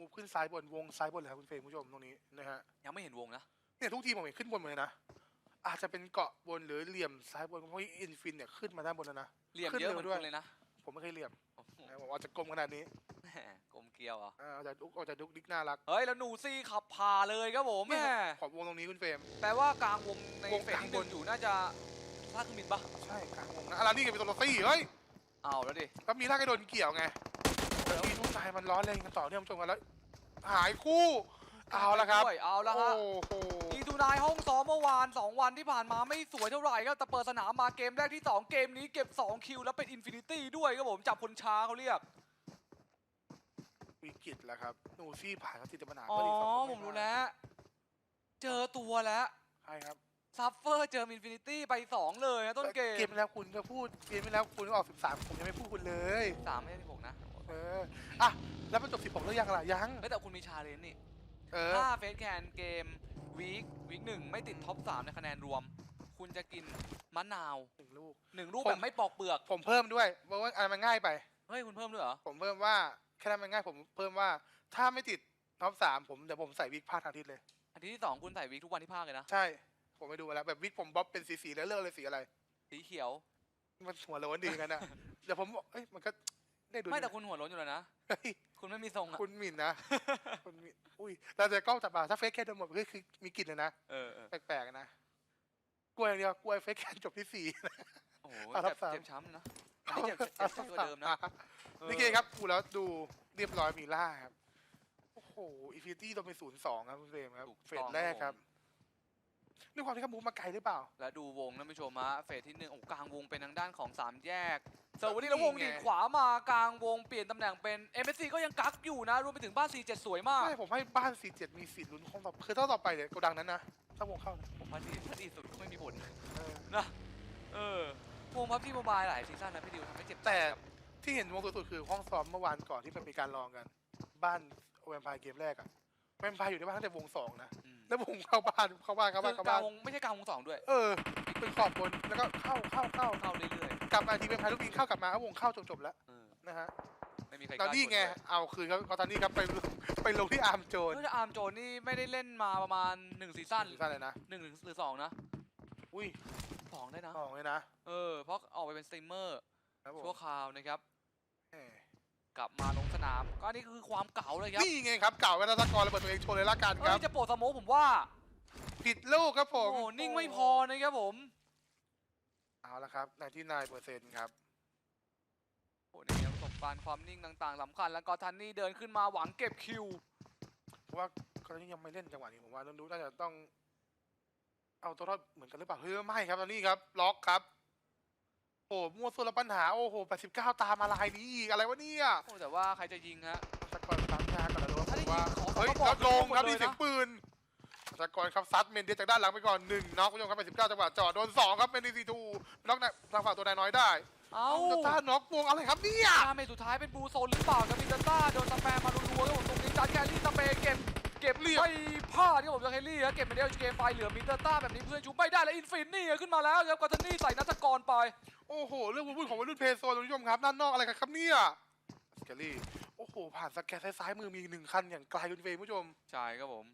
มูฟขึ้นซ้ายบนวงซ้ายบนเลยครับคุณเฟรมคุณผู้ชมตรงนี้นะฮะยังไม่เห็นวงนะเนี่ยทุกทีมผมเห็นขึ้นบนหมดเลยนะอาจจะเป็นเกาะบนหรือเหลี่ยมซ้ายบนเพราะอินฟินเนี่ยขึ้นมาด้านบนแล้วนะเหลี่ยมขึ้นเยอะเร็เหวมือนด้วยคุณเลยนะผมไม่เคยเหลี่ยมโอ้โหนะผมอาจจะกลมขนาดนี้แหมกลมเกลียวเหรอะอ่าอาจจะดุกอาจจะดุกดิกน่ารักเฮ้ยแล้วหนูซี่ขับพาเลยครับผมแม่ขอบวงตรงนี้คุณเฟรมแปลว่ากลางวงในวงเฟสกลางที่หนึ่บงนอยู่น่าจะท่าเครื่องบินปะใช่กลางวงนะอะไรนี่ไงเป็นตัวโรตี้เฮ้ยเอาแล้วดิแล้วมีท่ากระโดนเกี่ยวไง แล้วมีทุกสายมันร้อนแรงกันต่อเนื่องชมกันแล้ว หายคู่ เอาละครับด้วยเอาละโอ้ฮะโหอีทูนายห้องซ้อมเมื่อวาน 2 วันที่ผ่านมาไม่สวยเท่าไหร่ครับแต่เปิดสนามมาเกมแรกที่ 2 เกมนี้เก็บ 2 คิว แล้วเป็นอินฟินิตี้ด้วยครับผมจับคนช้าเขาเรียก วิกฤตแล้วครับหนูซี่ผ่านครับติดปัญหาอ๋อเพื่นกสงคนผมรู้แล้ว เจอตัวแล้วใช่ครับซัฟเฟอร์เจออินฟินิตี้ไป 2 เลยนะต้นเกมเกมแล้วคุณก็พูดเกมไปแล้วคุณก็ออก 13 ผมยังไม่พูดคุณเลย สามไม่ใช่ที่หกนะ เอออะแล้วมันจบ16แล้วยังล่ะยังเฮ้ยแต่คุณมีชาเลนจ์นี่เออถ้าเฟสแคนเกมวีควีคหนึ่งไม่ติดท็อป3ในคะแนนรวม คุณจะกินมะนาวหนึ่งลูกหนึ่งลูกผมแบบไม่ปอกเปลือก ผมเพิ่มด้วยเพราะว่าอันมันง่ายไป เฮ้ย คุณเพิ่มด้วยเหรอ ผมเพิ่มว่าแค่นั้นมันง่ายผมเพิ่มว่าถ้าไม่ติดท็อปสามผมเดี๋ยวผมใส่วิกพาดทางอาทิตย์เลยอาทิตย์ที่สองคุณใส่วีคทุกวันที่ภาคเลยนะ ใช่ ผมไปดูมาแล้วแบบวิกผมบ๊อบเป็นสีสีๆแล้วเลือกเลยสีอะไร สีเขียว มันหัวโล้นดีกันนะเดี๋ยวผมบอกเอ้ยมันก็ ได้ดูไม่แต่คุณหัวโล้นอยู่แล้วนะ เฮ้ยคุณไม่มีทรงอะคุณหมิ่นนะคุณหมิ่นอุ้ยเราจะกล้องจับมาถ้าเฟซแค่โดนหมดก็คือมีกลิ่นเลยนะ เออเออแปลกๆนะกล้วยอย่างเดียวกล้วยเฟซแค่จบที่สี่ โอ้โหอะท็อเจ็ปบสาม เจ็บช้ำนะอันนี้เจ็บเจ็บเจ็บช้ำกว่าเดิมนะนี่เกครับดูแล้วดูเรียบร้อยมีล่าครับ โอ้โหอินฟินิตี้ต้องเป็นศูนย์สองครับคุณเฟรมครับถูกเฟต้สองแรกคครัรับบ ด้วยความที่เขามูฟมาไกลหรือเปล่า และดูวงนะผู้ชมฮะเฟสที่หนึ่งโอ้กลางวงเป็นทางด้านของสามแยกเซอร์วันนี้แล้ววงดีดขวามากลางวงเปลี่ยนตำแหน่งเป็น MSC ก็ยังกักอยู่นะรวมไปถึงบ้าน 47 สวยมาก ใช่ผมให้บ้านสี่เจ็ดมีสิทธิ์ลุ้นคงต่อคือถ้าต่อไปเนี่ยโกดังนั้นนะถ้าวงเข้านะผมว่าที่ถ้าดีสุดก็ไม่มีผลเออนะเออวงพับที่โมบายหลายซีซั่นนะพี่ดิวทำให้เจ็บใจแต่ครับที่เห็นวงสุดๆคือห้องซ้อมเมื่อวานก่อนที่มันมีการลองกัน บ้านแวมไพร์เกมแรกอะแวมไพร์อยู่ในบ้านตั้งแต่วงสองนะอืม แล้ววงเข้าบ้านเข้าบ้านเข้าบ้านคืเข้าอกลาบ้างนวงไม่ใช่กลางวงสองด้วยเออเป็นขอบบนแล้วก็เข้าเข้าเข้าเข้าเรื่อยกลับมาทีแวมไพร์ลูกนี้เข้ากลับมาเอาวงเข้าจนจบแล้วๆเออนะฮะไม่มีใครตอนนี้ไงกล้ากดเลยเอาคืนเขาตอนนี้ครับไปไปลงที่อาร์มโจนเฮ้ยแต่อาร์มโจนนี่ไม่ได้เล่นมาประมาณ1ซีซั่นซีซั่นเลยนะหนึ่งหรือสองนะอุ้ยสองได้นะออกเลยนะเออเพราะออกไปเป็นสตรีมเมอร์ ครับผมชั่วคราวนะครับแหม กลับมาลงสนาม ก็อันนี้คือความเก่าเลยครับนี่ไงครับเก่าเวลาตะกรระเบิดตัวเองโชว์เลยละกันคเอ้รับยจะโปรดสโมกผมว่า ผิดลูกครับผโอ้มโหนิ่งไม่พอนะครับผม เอาละครับในที่นายเปอร์เซ็นต์ครับโอ้โหนี่ครับประสบการณ์ความนิ่งต่างๆสำคัญ แล้วก็ทันนี่เดินขึ้นมาหวังเก็บคิวเพราะว่าเขายังไม่เล่นจังหวะนี้ผมว่าต้องดูน่าจะต้อง เอาตัวรอดเหมือนกันหรือเปล่าเฮ้ยไม่ครับตอนนี้ครับ ล็อกครับ โอ้มั่วส่วนละปัญหา โอ้โห 89 ตามมาลายนี้อีกอะไรวะเนี่ยโอ้แต่ว่าใครจะยิงฮะตะกรปั๊มยาก่อนแล้วดูถ้าได้ว่ายิงขอเฮ้ยขอบอกแล้วลงครับเลยดีนะเสียงปืนตะกรครับซัดเมนเดียจากด้านหลังไปก่อนหนึ่งน็อกคุณผู้ชมครับไป19จังหวะจอดโดนสองครับเมนดีซีทูน็อกนะทางฝั่งตัวนายน้อยได้เอ้าจะต้านน็อกวงอะไรครับเนี่ยดาเมจสุดท้ายเป็นบูโซนหรือเปล่าครับมินเตต้าโดนสแปมมารัวๆครับผมตรงนี้จานแคลรี่สเปย์เก็บ เก็บไม่พลาดครับผมจากแคลรี่ครับเก็บไปเดียวเกมไปเหลือมินเตต้าแบบนี้เพื่อนชุบไม่ได้แล้วอินฟินนี่ขึ้นมาแล้วครับกอตนี่ใส่นัทกรไป โอ้โห เรื่องวุ่นๆของวัยรุ่นเพโซนคุณผู้ชมครับด้านนอกอะไรกันครับเนี่ยสเกลลี่โอ้โห ผ่านสแกนซ้ายๆมือมีอีกหนึ่งคันอย่างไกลคุณเฟรมคุณผู้ชมใช่ครับผม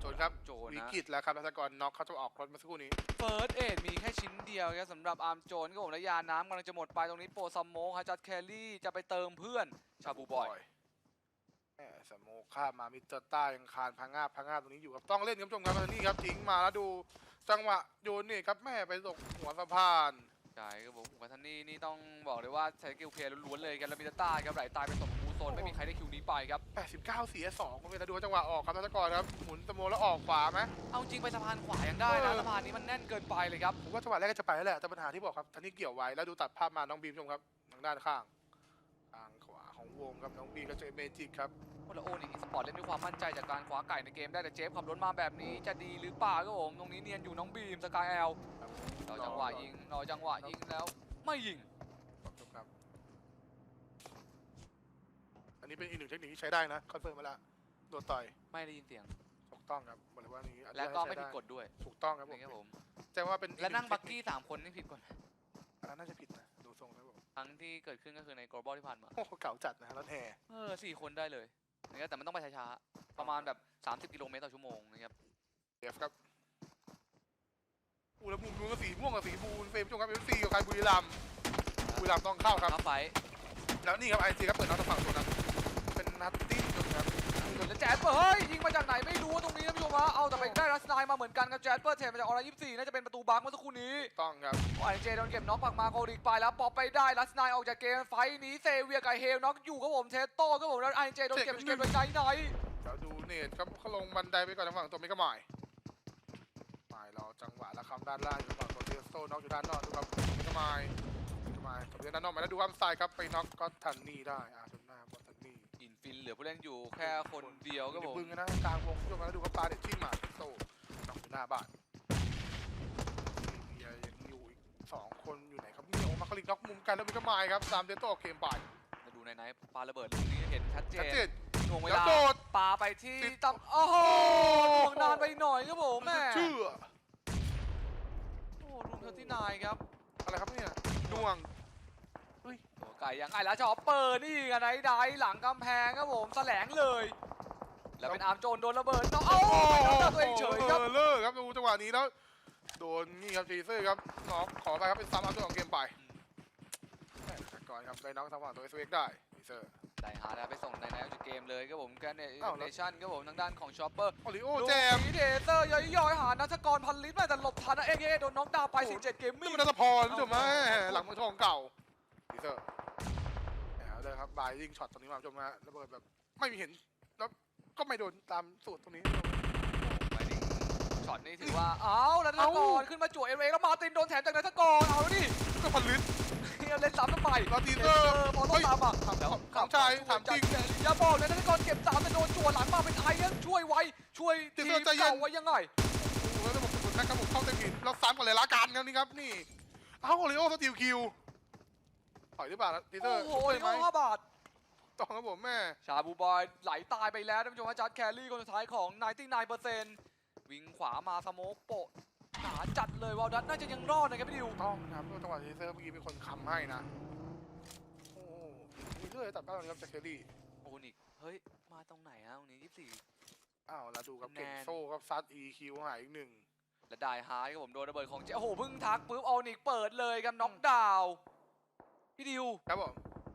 โจนครับโจนนะวิกฤตแล้วครับรัตกรน็อกเขาจะออกรถมาสักครู่นี้เฟิร์สเอ็ดมีแค่ชิ้นเดียวครับสำหรับอาร์มโจนก็ผมและยาน้ำกำลังจะหมดไปตรงนี้โปรซัมโมกฮะจัดแคลรี่จะไปเติมเพื่อนชาบูบอยแหม สโมคข้ามมามิสเตอร์ต้ายังคานพังงาบพังงาบตรงนี้อยู่ครับต้องเล่นครับคุณผู้ชมครับตอนนี้ครับทิ้งมาแล้วดูจังหวะโยนนี่ครับแม่ไปตกหัวสะพานใช่ครับผมกับทันนี่นี่ต้องบอกเลยว่าใช้สกิลเพลย์ล้วนๆเลยกันแล้วมิตาต้าครับไหลตายไปตกบูโซนไม่มีใครได้คิวนี้ไปครับ89เสีย2คุณเฟรมแล้วดูจังหวะออกครับรัตกรครับหมุนสโมแล้วออกขวาไหมเอาจริงไปสะพานขวายังได้นะเออสะพานนี้มันแน่นเกินไปเลยครับผมว่าจังหวะแรกก็จะไปแล้วแหละแต่ปัญหาที่บอกครับทันนี่เกี่ยวไว้แล้วดูตัดภาพมาน้องบีมชมครับทางด้านข้างทางขวาของวงครับน้องบีมก็เจอเมจิกครับ โอ้แล้วโอ้นี่อีสปอร์ตเล่นด้วยความมั่นใจจากการขวาไก่ในเกมได้แต่เจฟขับรถมาแบบนี้จะดีหรือเปล่าครับผมตรงนี้เนียนอยู่น้องบีมสกายแอลรอจังหวะยิงรอจังหวะยิงแล้วไม่ยิงครับจบครับอันนี้เป็นอีกหนึ่งเทคนิคที่ใช้ได้นะคอนเฟิร์มมาแล้วโดนต่อยไม่ได้ยินเสียงถูกต้องครับบอกเลยว่านี้อันนี้และก็ไม่ใช้ผิดกฎด้วยถูกต้องครับผมนี่ครับผมแจ้งว่าเป็นอีและนั่งหบักเทคกี้คสามคนนี่ผิดกฎอันนั้นน่าจะผิดนะดูทรงแล้วผมครั้งที่เกิดขึ้นก็คือใน global ที่ผ่านมาโอ้โหเก่าจัดนะรถแห่เออสี่คนได้เลย นะครับแต่มันต้องไปช้าๆประมาณแบบ 30 กิโลเมตรต่อชั่วโมงนะครับเอฟครับอูแล้วมุมนู้นก็สีม่วงกับสีบูนเฟรมชมครับเอฟซีกับใครบุรีรัมย์บุรีรัมย์ต้องเข้าครับครับไฟแล้วนี่ครับไอซีครับเปิดน็อตทางฝั่งตัวนั้นเป็นนัดติ้งครับแล้วแจ๊ดเปอร์เฮ้ยยิงมาจากไหนไม่รู้ มาเหมือนกันครับแจ๊ดเปอร์เทมาจากออร่ายี่สี่น่าจะเป็นประตูบังเมื่อสักครู่นี้ต้องครับไอเจโดนเก็บน็อกปักมาโกริกไปแล้วปอปไปได้รัสไนายออกจากเกมไฟท์นี้เซเวียกับเฮลน็อกอยู่ครับผมเทสโต้ครับผมแล้วไอเจโดนเก็บจากเกมโดยไนท์ไนท์เราดูเนตครับเขาลงบันไดไปก่อนทางฝั่งตัวเมกะหมายหมายรอจังหวะแล้วคำด้านล่างอยู่ฝั่งตัวเทสโต้น็อกอยู่ด้านนอกดูครับเมกะหมายเมกะหมายตัวเดียวด้านนอกมาแล้วดูว่าซ้ายครับไปน็อกก็ทันนี่ได้อาจนหน้าก็ทันนี่อินฟินเหลือผู้เล่นอยู่แค่คนเดียวครับผมบึงนะกลางวงช่วงนั้นดูครับปลาเด็ดที่หมาเทสโต้น็อกอยู่หน้าบ้านเบียร์ยังอยู่อีกสองคนอยู่ไหนครับเนี่ยโอ้มาคลิกน็อกมุมกันแล้วเมกะหมายครับตามเทสโต้เกมไปมาดูในไนท์ปาระเบิดลูกนี้เห็นชัดเจชัดนเจนหน่วงเวแล้วลาโดด ปาไปที่ติด ตับโอ้โหหน่วงนานไปหน่อยครับผมแม่เชื่อโอ้ลุงเทอร์ที่นายครับ อะไรครับเนี่ยน่วง ตัวไก่ยังไงแล้วชอปเปอร์นี่ไงไนท์ไดท์หลังกำแพงครับผมแสลงเลย แล้วเป็นอาร์มโจนโดนระเบิดเนาะเอ้าไปน็อกดาวน์ตัวเองเฉยครับออเลิกครับดูจังหวะนี้แล้วโดนนี่ครับจีซื่อครับน็อกขอไปครับเป็นซ้ำอัพตัวของเกมไปแหม่แต่ก่อนครับได้น็อกทางฝั่งตัวเอสเวกได้จีซื่อได้หาแล้วไปส่งในไนท์จุดเกมเลยครับผมแกนเนอ้าวแล้วเนชั่นครับผมทางด้านของชอปเปอร์โอริโอลูกแจมนี้เดเตอร์ย่อยๆหานัทกรพันลิตรแม่แต่หลบทันนะเอเอโดนน็อกดาวน์ไปโอ้4 7เกมนี่มิ่งมันนัทพรผู้ชมไหมหลังมือทองเก่าจีซื่อเอาเลยครับบายยิงช็อตตรงนี้มาผู้ชมฮะระเบิดแบบไม่มีเห็นแล้ว ก็ไม่โดนตามสูตรตรงนี้ไปดิช็อตนี้ถือว่า เอ้านัทกเอ้ารขึ้นมาจั่วเอเอแล้วมาร์ตินโดนแถมจากนัทกรเอาดิก็พันลิตรเล่นซ้ำทำไมแล้วตีเดเตอร์เตอร์พอต้องตามอะถามแล้วของชายถามจริงอย่าบอกเลยนัทกรเก็บสามแต่โดนจั่วหลังมาเป็นไอเอ็นช่วยไว้ช่วยเดี๋ทียวมใจเย็นเก่าไว้ยังไงโอ้โหแล้วระบบสุดนะครับผมเข้าเต็มผิดเราซ้ำกันเลยละกันครับนี่ครับนี่ เอ้าโอริโอสติลคิวถอยหรือเปล่าตีเตอโอ้ร์โหช่วยไหมห้าบาท ต้องครับผมแม่ชาบูบอยไหลตายไปแล้วท่านผู้ชมว่าจัดแครี่คนสุดท้ายของ 99%วิ่งขวามาสโมกโปะหนาจัดเลยวอลดัตน่าจะยังรอดนะครับพี่ดิวต้องนะครับจังหวะทีเซอร์เมื่อกี้มีคนค้ำให้นะ โอ้โหมีเรื่อยตัดบ้านครับจากเคลลี่โอนิกเฮ้ย มาตรงไหนฮะตรงนี้ 24 อ้าวแล้วดูครับคะแนนเก่งโซ่ครับซัด EQ หายอีกหนึ่งและได้ฮาร์ดครับผมโดนระเบิดของเจโอ้โหเพิ่งทักปุ๊บโอนิกเปิดเลยครับน็อกดาวน์พี่ดิวครับผม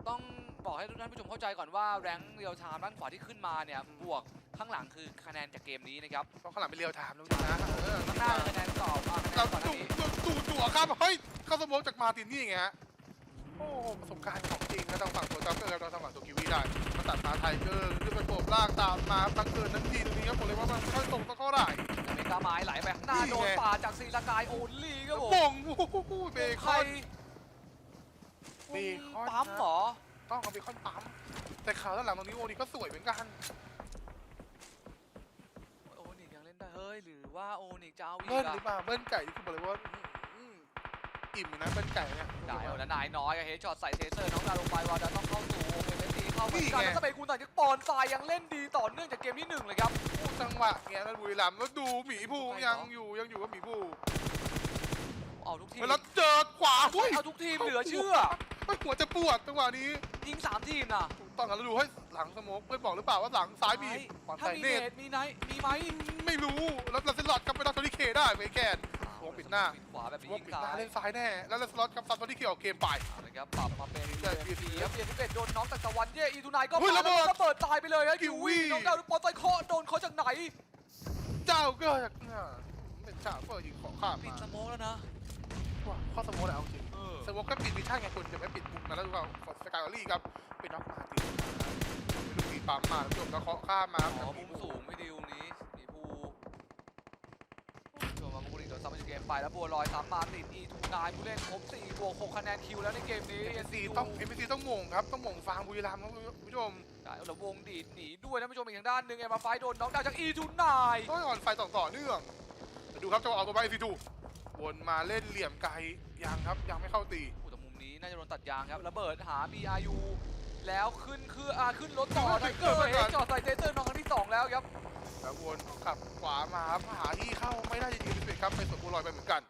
ต้อง บอกให้ทุกท่านผู้ชมเข้าใจก่อนว่าแรงเรียลไทม์ด้านขวาที่ขึ้นมาเนี่ยบวกข้างหลังคือคะแนนจากเกมนี้นะครับเพราะข้างหลังเป็นเรียวไทม์นะคุณนะเออข้างหน้าคือคะแนนต่อมาคะแนเรานก่อนหน้าจู่นี้จู่จู่ครับเฮ้ยเข้าสโมกจากมาร์ตินนี่ไงฮะโอ้โหประสบการณ์ของจริงนะทางฝั่งตัวจัมเกอร์ครับทางฝั่งตัวกิวีได้มาตัดมาไทเกอร์ขึ้นไปโผล่ล่างตามมาตั้งเกินทั้งทีตรงนี้ครับผมเลยว่ามันไม่ค่อยตรงสักเท่าไหร่อเมริกาไม้ไหลไปข้างหน้านี่ไง โดนป่าจากซีลากายโอลลี่ครับผมมงโอ้โหเบคใครอน เบคอน ปั๊มเหรอ ต้องเอาเบคอนปั๊มแต่ข่าวด้านหลังตรงนี้โอนี่ก็สวยเหมือนกันโอนิกยังเล่นได้เฮ้ยหรือว่าโอนิกจะเอาอีเบิ้กลอะหรือเปล่าเบิ้ลไก่ที่คุณบอกเลยว่าอื้อหืออิ่มนะเบิ้ลไก่เนี่ยได้เอาแล้วนายน้อยอะเฮดช็อตใส่เทเซอร์น้องดาวลงไปว่าจะต้องเข้าสู่โอเมนตีเข้าเหมือนกันนี่ไงแล้วสเปนคูนต่างจากปอนทรายยังเล่นดีต่อเนื่องจากเกมที่หนึ่งเลยครับโอ้จังหวะเงี้ยแล้วบุรีรัมย์แล้วดูหมีภูใครยังเหรออยู่ยังอยู่กับหมีภูเอาทุกทีมแล้วเจอขวาหุ้ยเอาทุกทีมเหลือเชื่อไม่ หัวจะปวดจังหวะนี้ยิงสามทีมนะต้องกันแล้วดูให้หลังสโมกเพื่อนบอกหรือเปล่าว่าหลังซ้ายมีขวาถ้าใส่มีเนเนตตมีไนท์มีไหมไม่รู้แล้วลาเซลอดกับไปดอทอริเคได้ไปแกนวงปิดหน้าปิดขวาแบบนี้ว่ายิงปิดซ้าหน้ายเล่นซ้ายแน่แล้วลาเซลอดกับซันตอริเคออกเกมไป เอาเลยครับปรับมาเป็นใช่เบียร์พีครับเบียร์ที่เป็นโดนน้องจากตะวันเย่อีทูนายก็เฮ้ยมาระเบิดแล้วระเบิดตายไปเลยฮะกิกิวววี่วี่ น้องดาวปอนไซเคาะโดนเขาจากไหนเจ้าก็จากเนี่ยเป็นเจ้าก็ยิงขอข้ามปิดมาสโมกแล้วนะ ว่าข้อสโมกแหละเอาจริงเออสโมกแค่ปิดมิชชั่นไงคุณจะไม่ปิดมุมนะแล้วดูว่าสกายอรี่ครับเป็นน็อกมาตีลูกปีปั๊มมาแล้วจบแล้วเคาะข้ามมาอ๋อมีมุมสูงไม่ดิวนี้สีภูโจมาบุรีโดนซับจากเกมไปแล้วบัวลอยซ้ำมาติดอีทูนายผู้เล่นครบ4บวก6คะแนนคิวแล้วในเกมนี้เอ็นซีต้องเอ็นซีต้องหม่งครับต้องหม่งฟางบุรีรัมย์ครับคุณผู้ชมได้แล้ววงดีดหนีด้วยนะผู้ชมอีกทางด้านหนึ่งเอ็มมาไฟโดนน็อกดาวน์จากอีทูนายต้องอ่อนไฟต่อต่อเนื่องดูครับจังหวะเอาตัวไปซีทู วนมาเล่นเหลี่ยมไกลยังครับยังไม่เข้าตีโอ้แต่มุมนี้น่าจะโดนตัดยางครับระเบิดหา BRU แล้วขึ้นคืออ่าขึ้นรถต่อไทเกอร์เฮดจอดใส่เจเตอร์น้องครั้งที่สองแล้วครับแล้ววนขับขวามาครับหาที่เข้าไม่ได้จริงๆเป็นครับไปสวนบัวลอยไปเหมือนกัน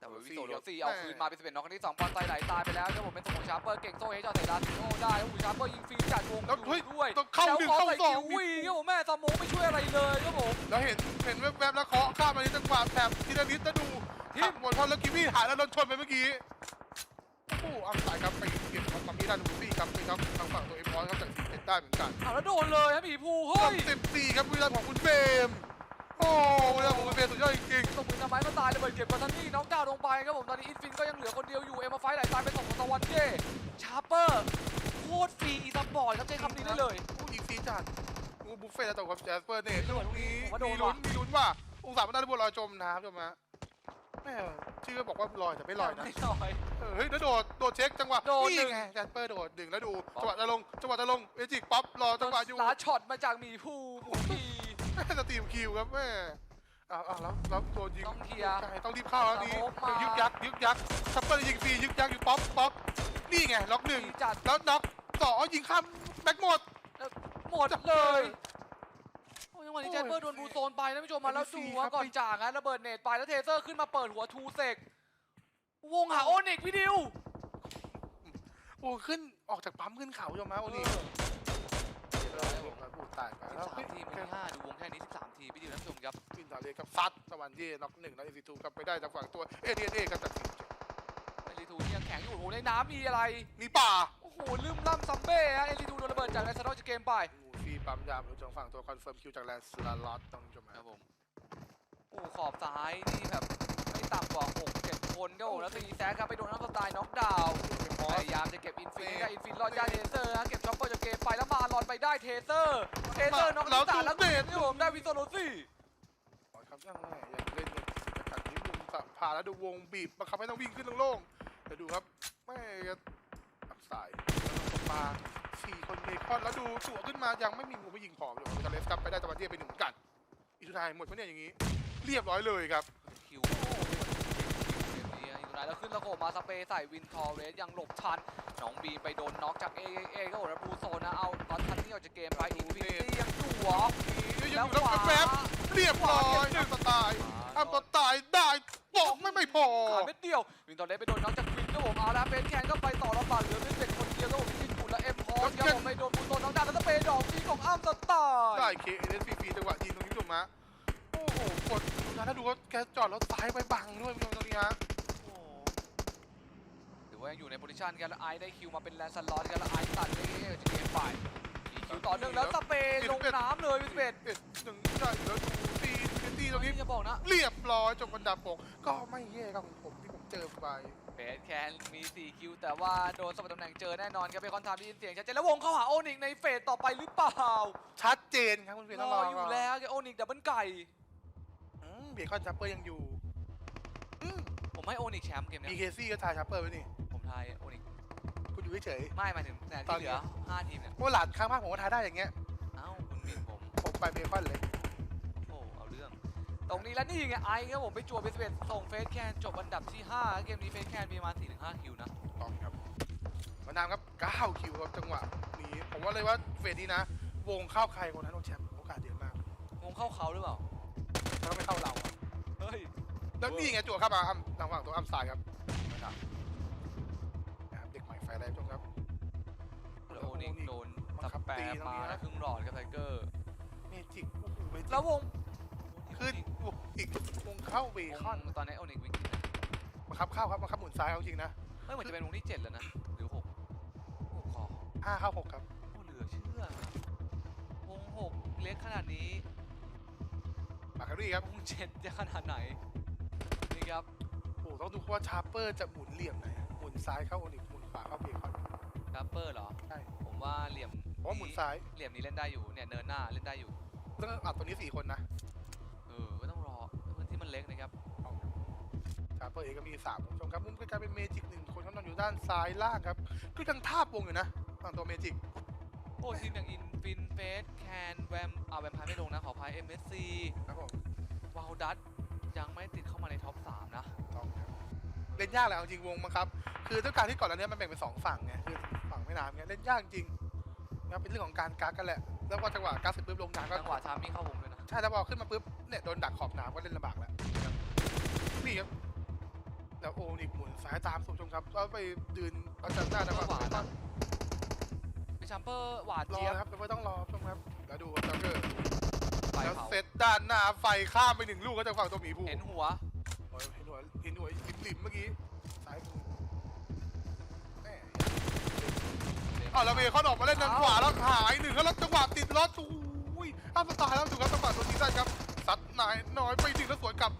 แต่ว่าวิสี่โซโรครับซี่เอาแม่คืนมาเป็นสิบเอ็ดน็อกครั้งที่สองบอลไตไหลตายไปแล้วครับผมเป็นสมองชาร์เปอร์เก่งโซ่เฮจอเตะดาซิโอได้โอ้โหชาร์เปอร์ยิงฟรีจัดวงแล้วอเฮ้ยยู่ด้วยต้องเข้าแล้วหนึ่งขอเข้าใส่สอคิงววีครับผมแม่สมองไม่ช่วยอะไรเลยครับผมแล้วเห็นเห็นแวบๆแล้วเคาะข้ามมาในจังหวะแถบทีละนิดแล้วดูทิ่หัมกหมดท่อนแล้วกิมมี่หายแล้วโดนชนไปเมื่อกี้โอ้โหอัมสายครับไปเก็บของกัมมี่ด้านบูซี่ครับเป็นครับทางฝั่งตัวเอ็มพอสครับจากสี่เจ็ดได้เหมือนกันเอาแล้วโดนเลยครับหมีภูเฮ้ยสิบสี่ครับวิลาของคุณเบม โอ้วิลาของคุณเบมสุดยอดจริงตบมือทำไมมาตายเลยเบิดเก็บกอทันนี่น้องดาวน์ลงไปครับผมตอนนี้อินฟินก็ยังเหลือคนเดียวอยู่เอ็มไฟไหลตายไปส่งของตะวันเย่ชาร์เปอร์โคตรฟรีอีสปอร์ตครับใช้คำนี้ได้เลยๆผู้ยิงฟรีจัดงูบุฟเฟ่ต์แล้วแต่กับแจสเปอร์เนี่ยลูกนี้ผมว่าโดนมีลุ้นว่ะมีลุ้นว่าองศามันได้บัวลอยจมน้ำจมมาแม่ชื่อบอกว่าลอยแต่ไม่ลอยนะไม่ลอยเออเฮ้ยแล้วโดดโดดเช็คจังหวะโดดหนึ่นี่งไงแจสเปอร์โดดดึงแล้วดูป๊อปจังหวะจะลงจังหวะจะลงเอจิกป๊อปรอจังหวะอยู่ลาช็อตมาจากหมีภูหมูพีแม่ สตรีมคิวครับแม่อ้าวอ้าวแล้วแล้วตัวยิงต้องเคลียร์ใช่ต้องรีบเข้าแล้วนี้สโมกมา ยึกยักยึกยักแจสเปอร์ยิงฟรียึกยักอยู่ป๊อปป๊อปนี่ไงล็อกหนึ่งดีจัดแล้วน็อกต่อยิงข้ามแบ็กหมด หมดเลยโอ้ยจังหวะนี้แจนเบอร์โดนบูโซนไปนะผู้ชมมาแล้วฟรีดูครัว่าบก่อนจ่างนะระเบิดเนตไปแล้วเทเซอร์ขึ้นมาเปิดหัวทูเซกวงหาโอนิกพี่ดิว โอ้ขึ้นออกจากปั๊มขึ้นเขาใช่ไหมโอ้นี่เออ ผมก็พูดตายไปสิบแล้วสามทีมเป็นห้าดูวงแค่นี้สิบสามทีมพี่ดิวท่านผู้ชมครับขึ้นทะเลกับซัดตะวันเย่น็อกหนึ่งแล้วเอซีทูกับไปได้จากฝั่งตัวเอเดนเอครับจากทีมเจ็ดเอลิทูนี่ยังแข็งอยู่โอ้โหในน้ำมีอะไร มีป่าโอ้โหลืมล่ำซัมเบ้ฮะเอลิทูโดนระเบิดจากแลนซาโดจากเกมไปงูฟรีปั๊มยามหรือทางฝั่งตัวคอนเฟิร์มคิวจากแลนส์ลาลอตต้องจมคครัรับบผมโอ้ขอบซ้ายนี่แบบไม่ต่ำกว่าหกเจ็ดคนก็โอ้โหแล้วตีแซกครับไปโดนน้ำสไตล์น็อกดาวน์ พอพยายามจะเก็บอินฟินได้อินฟินรอดได้เทเซอร์ฮะเก็บช็อปเปอร์จากเกมไปแล้วมาลอนไปได้เทเซอร์เทเซอร์น็อกแล้วนิสาแล้วเดทนี่ผมได้วิโซโรซี่ครับยังไงอยากเล่นเนี่ยจะกัดนี้มุมสะพาแล้วดูวงบีบบังคับให้ต้องวิ่งขึ้นโล่งๆแต่ดูครับไม่อับสายมาสี่คนเบคอนแล้วดูตัวขึ้นมายังไม่มีงูไม่ยิงพออยู่จะเลสครับไปได้ตะวันเย่ไปหนึ่งเหมือนกันอีทูนายหมดปะเนี่ยอย่างนี้ เรียบร้อยเลยครับคิวเกม นี้อยู่ไหนแล้วขึ้นแล้วโผล่มาสเปย์ใส่วินทอร์เรสยังหลบทันน้องบีไปโดนน็อกจากเอเอก็โหแล้วบูโซนะเอาตอนทันนี่ออกจากเกมไปอินฟินิตี้ยังจั่วนี่ยัแล้งวอยู่ขวาแล้วแป๊บๆเรียบร้อยหนึ่งสไตล์อัมสไตล์ได้บอกไม่ไม่พอขาดเม็ดเดียววินทอร์เรสไปโดนน็อกจากวินก็ผมเอาแล้วเฟนแคนก็ไปต่อลำบากเหลือเป็นคนเดียวก็ผมที่จุดแล้วเอ็มพอสครับผมไปโดนบูโซน็อกดาวน์แล้วสเปย์ดอกนี้ของอ้ำสไตล์ได้เคเอเอสฟีจังหวะยิงตรงนี้ถูกไหมโอ้โหกดนะถ้าดูว่าแกจอดรถซ้ายไปบังด้วยคุณผู้ชมตรงนี้ฮะโอ้ถื อว่ายังอยู่ในโพซิชันกันแล้วไอซ์ได้คิวมาเป็นแลนด์สล็อตกันแล้วไอซ์ตัดได้จากเกมไปมีคิวต่อเนื่องแล้วสเปย์ลงน้ำเลยวิสเบดเอ็ดหนึ่งได้แล้วดูตีตีตรงนี้นี่จะบอกนะ เรียบร้อยจบบรรดาปกก็ไม่แย่ครับของผมที่ผมเจอไปเฟสแคนมี4คิวแต่ว่าโดนสมบัติตำแหน่งเจอแน่นอนครับเบคอนทามได้ยินเสียงชัดเจนแล้ววงเข้าหาโอนิกในเฟสต่อไปหรือเปล่า ชัดเจนครับคุณเพียรรต้องอรออยู่แล้วโอนิกดับเบิลไก่อืมเบคอนชัปเปอร์ยังอยู่อืมผมให้โอนิกแชมป์เกมบีเนี้ยเคซี่ก็ทายชัปเปอร์ไว้นี่ผม ทายโอนิกคุณอยู่เฉย ไม่หมายถึงแต่ตอนที่นี้ เหลือ5ทีมเนี่ยๆเพราะหลานข้างบ้านผมก็ทายได้อย่างเงี้ย เอ้าคุณหมิ่นผม ผมไปเบคอนเลย โอ้เอาเรื่อง ตรงนี้แล้วนี่ไงไอซ์ครับผมไปจั่วเบสเบสส่งเฟสแคนจบอันดับที่5เกมนี้เฟสแคนมีประมาณ4-5คิวนะ ต้องครับมานามครับ 9 คิวครับจังหวะนี้ผมว่าเลยว่าเฟสนี้นะ วงเข้าใครคนนั้นโดนแชมป์โอกาสเยอะมากวงเข้าเขาหรือเปล่าถ้าไม่เข้าเราอะเฮ้ย แล้วนี่ไงจั่วเข้ามาอ้ำทางฝั่งตัวอ้ำสายครับนะครับนะครับ แล้วโอนิกโดนบัสงคับแปตีมตรงมานี้นะแล้วครึ่งหลอดกับไทเกอร์เมจิกโอ้โหเมจิกแล้ววงขึ้นวงอีกวงเข้าเบคอนตอนนี้โอนิกวิ่งบังคับเข้าครับบังคับหมุนซ้ายเอาจริงนะเฮ้ยเหมือนจะเป็นวงที่7แล้วนะหรือ6 6คอห้าเข้าหกครับโอ้เหลือเชื่อนะวง6เล็กขนาดนี้มาคารี่ครับวง7จะขนาดไหนนี่ครับโอ้ต้องดูว่าชาร์เปอร์จะหมุนเหลี่ยมไหนหมุนซ้ายเข้าโอนิกหมุนขวาเข้าเบคอนดับเปอร์เหรอ ใช่ผม ว่าเหลี่ยมเพราะว่าหมุนซ้าย เหลี่ยมนี้เล่นได้อยู่เนี่ยเนินหน้าเล่นได้อยู่ต้องอัดตัวนี้สี่คนนะเออก็ต้องรอพื้นที่มันเล็กนะครับชาร์เปอร์เองก็มีสามคุณผู้ชมครับมุมใกล้ๆเป็นเมจิกหนึ่งคนเขานอนอยู่ด้านซ้ายล่างครับคือยังทาบวงอยู่นะฝั่งตัวเมจิกโอ้ทีมอย่างอินฟินเฟสแคนแวมเอาแวมพายไม่ลงนะขอพาย MSC ครับผมวาลดัตยังไม่ติดเข้ามาในท็อป3นะต้องครับเล่นยากแหละเอาจริงวงมั้งครับ คือด้วยการที่ก่อนแล้วเนี้ยมันแบ่งเป็นสองฝั่งไงคือ ฝั่งแม่น้ำเนี้ยเล่นยากจริงนะครับเป็นเรื่องของการกักกันแหละแล้วพอจังหวะกักเสร็จปุ๊บลงน้ำก็จังหวะทามมิ่งเข้าวงด้วยนะใช่แล้วพอขึ้นมาปุ๊บเนี่ยโดนดักขอบน้ำก็เล่นลำบากแล้วนี่ครับแล้วโอนิกหมุนซ้ายตามสุชมครับแล้วไปยืนประจันหน้าจังหวะหวานนะมีชัมเปอร์หวานรอเจี๊ยบนะครับแต่ไม่ต้องรอชมครับแล้วดูจังเกอร์ไฟแล้วเผาเซตด้านหน้าไฟข้ามไปหนึ่งลูกก็จากฝั่งตัวหมีภูเห็นหัวโอ้ยเห็นหัวเห็นหัวริมริมเมื่อกี้ซ้ายมื อ้าวแล้วเบคอนออกมาเล่นทางขวาแล้วหายหนึ่งแล้วจังหวะติดล้อจูยอ้าวมันตายแล้วดูครับจังหวะตัวนี้ได้ครับซัดนายน้อยไปดึงแล้วสวนกลับ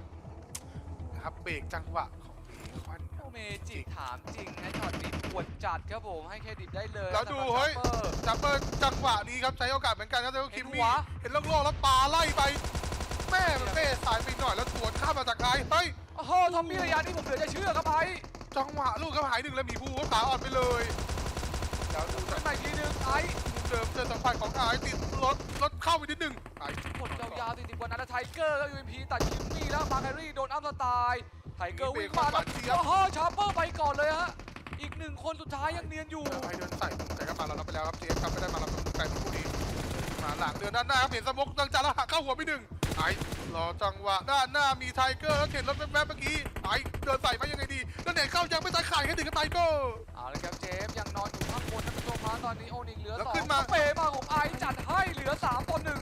นะครับเบรกจังหวะของเบคอนคโอรับ เมจิถามจริงนะช็อตนี้ปวดจัดครับผมให้เครดิตได้เลยแล้วดูสำหรับเฮ้ยจัมเปอร์จังหวะนี้ครับใช้โอกาสเหมือนกันครับแต่ว่าคิมหัมี่เห็นโล่งๆแล้วปาไล่ไป แม่มันเป้สายไปหน่อยแล้วสวนข้ามมาจากไกลเฮ้ย โอ้โหทอมมี่ระยะนี้ผมเหลือจะเชื่อครับไอ้จังหวะลูกเขาหายหนึ่งแล้วมีภูก็ขาอ่อนไปเลย แล้วดูขึ้จากนมาอีกทีนึงไอ้มุมเดิมเจอสัมผัสของไอ้ติดรถรถเข้าไปนิดหนึ่งไอ้กดยาวๆติดๆกว่านั้นแล้วไทเกอร์แล้วยูเอ็มพีตัดคิมมี่แล้วมาแครี่โดนอัมสไตล์ไทเกอร์วิ่งมาแล้วโอ้โหชาร์เปอร์ไปก่อนเลยฮะอีกหนึ่งคนสุดท้ายยังเนียนอยู่ไอ้เดินใส่แต่ก็มาเรารับไปแล้วครับเจฟครับไม่ได้มาเราเป็นไก่ผู้ดีมาหลังเดินด้านหน้าครับเห็นสมกดังจ่าแล้วหักเข้าหัวไปหนึ่งไอ้รอจังหวะด้านหน้ามีไทเกอร์แล้วเข็นรถแวบๆเมื่อกี้ไอ้เดินใส่มายังไงดีแล้วเนี่ยเข้ายังไม่ตายขาดแค่ถึงกับไทเกอร์เอาละครับเจมส์ยังนอนอยู่ ข้างบนนะเป็นตัวพาตอนนี้โอนิกเหลือแล้วสองขึ้นมา เปมาของไอจัดให้เหลือสามต่อหนึ่ง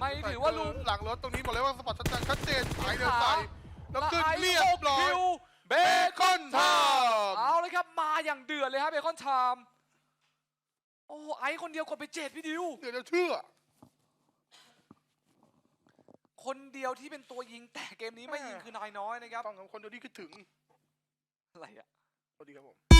ไม่ถือว่าลุง หลังรถตรงนี้บอกเลยว่าสปอร์ตชัดเจนชัดเจนไอ้เดินใส่แล้วขึ้นไอเรียบร้อยคิวเบเบคคออนนไทไทม์ม์เอาเลยครับมาอย่างเดือดเลยฮะเบคอนไทม์โอ้ไอคนเดียวกดไปเจ็ดพี่ดิว เดี๋ยวจะเชื่อ คนเดียวที่เป็นตัวยิงแต่เกมนี้ไม่ยิงคือนายน้อยนะครับต้องของคนเดียวที่คิดถึงอะไรอะ สวัสดีครับผม